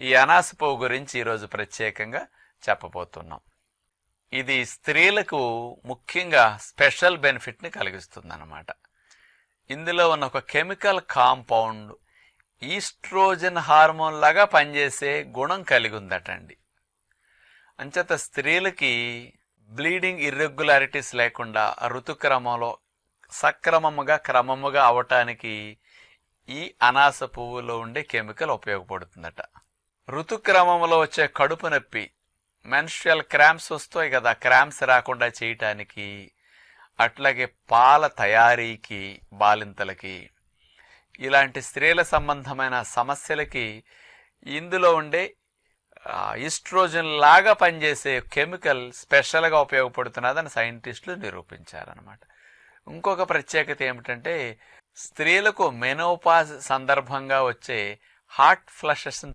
ఈ అనాస పువ్వు గురించి ఈరోజు ప్రత్యేకంగా చెప్పబోతున్నాం. ఇది స్త్రీలకు ముఖ్యంగా స్పెషల్ బెనిఫిట్ని కలిగిస్తుందన్నమాట. ఇందులో ఉన్న ఒక కెమికల్ కాంపౌండ్ ఈస్ట్రోజన్ హార్మోన్ లాగా పనిచేసే గుణం కలిగి ఉందటండి అంచేత స్త్రీలకి బ్లీడింగ్ ఇర్రెగ్యులారిటీస్ లేకుండా ఋతుక్రమంలో సక్రమముగా క్రమముగా అవటానికి ఈ అనాస పువ్వులో ఉండే కెమికల్ ఉపయోగపడుతుందట. ఋతుక్రమంలో వచ్చే కడుపు నొప్పి మెన్స్ట్రల్ క్రాంప్స్ వస్తాయి కదా క్రాంప్స్ రాకుండా చేయటానికి అట్లాగే పాల తయారీకి బాలింతలకి ఇలాంటి స్త్రీల సంబంధమైన సమస్యలకి ఇందులో ఉండే ఈస్ట్రోజన్ లాగా పనిచేసే కెమికల్ స్పెషల్గా ఉపయోగపడుతున్నదని సైంటిస్టులు నిరూపించారనమాట ఇంకొక ప్రత్యేకత ఏమిటంటే స్త్రీలకు మెనోపాజ్ సందర్భంగా వచ్చే హార్ట్ ఫ్లషెస్ని